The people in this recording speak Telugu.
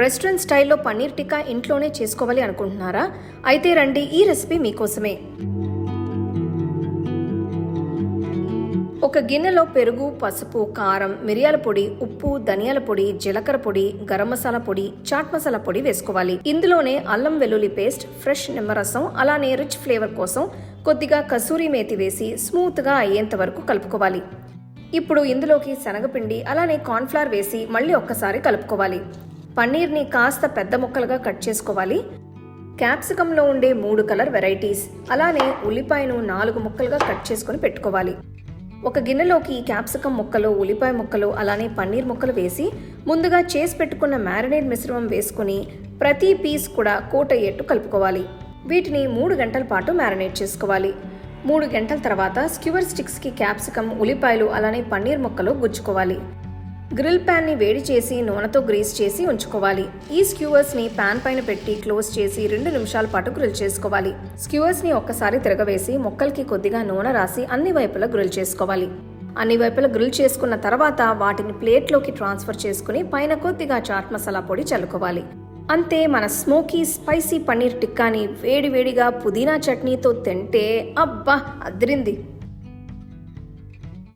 రెస్టారెంట్ స్టైల్లో పన్నీర్ టిక్కా ఇంట్లోనే చేసుకోవాలి అనుకుంటున్నారా? అయితే రండి ఈ రెసిపీ మీకోసమే. ఒక గిన్నెలో పెరుగు పసుపు కారం మిరియాల పొడి ఉప్పు ధనియాల పొడి జీలకర్ర పొడి గరం మసాలా పొడి చాట్ మసాలా పొడి వేసుకోవాలి. ఇందులోనే అల్లం వెల్లుల్లి పేస్ట్ ఫ్రెష్ నిమ్మరసం అలానే రిచ్ ఫ్లేవర్ కోసం కొద్దిగా కసూరి మేతి వేసి స్మూత్గా అయ్యేంత వరకు కలుపుకోవాలి. ఇప్పుడు ఇందులోకి శనగపిండి అలానే కార్న్ఫ్లవర్ వేసి మళ్ళీ ఒక్కసారి కలుపుకోవాలి. పన్నీర్ని కాస్త పెద్ద ముక్కలుగా కట్ చేసుకోవాలి. క్యాప్సికంలో ఉండే మూడు కలర్ వెరైటీస్ అలానే ఉల్లిపాయను నాలుగు ముక్కలుగా కట్ చేసుకొని పెట్టుకోవాలి. ఒక గిన్నెలోకి క్యాప్సికం ముక్కలు ఉల్లిపాయ ముక్కలు అలానే పన్నీర్ ముక్కలు వేసి ముందుగా చేసి పెట్టుకున్న మ్యారినేట్ మిశ్రమం వేసుకుని ప్రతి పీస్ కూడా కోట్ అయ్యేట్టు కలుపుకోవాలి. వీటిని మూడు గంటల పాటు మ్యారినేట్ చేసుకోవాలి. మూడు గంటల తర్వాత స్క్యూవర్ స్టిక్స్కి క్యాప్సికం ఉల్లిపాయలు అలానే పన్నీర్ ముక్కలు గుచ్చుకోవాలి. గ్రిల్ ప్యాన్ని వేడి చేసి నూనెతో గ్రీస్ చేసి ఉంచుకోవాలి. ఈ స్క్యూవర్స్ని ప్యాన్ పైన పెట్టి క్లోజ్ చేసి రెండు నిమిషాల పాటు గ్రిల్ చేసుకోవాలి. స్క్యూవర్స్ని ఒక్కసారి తిరగవేసి మొక్కలకి కొద్దిగా నూనె రాసి అన్ని వైపులా గ్రిల్ చేసుకోవాలి. అన్ని వైపులా గ్రిల్ చేసుకున్న తర్వాత వాటిని ప్లేట్లోకి ట్రాన్స్ఫర్ చేసుకుని పైన కొద్దిగా చాట్ మసాలా పొడి చల్లుకోవాలి. అంతే మన స్మోకీ స్పైసీ పన్నీర్ టిక్కాని వేడివేడిగా పుదీనా చట్నీతో తింటే అబ్బా అదిరింది.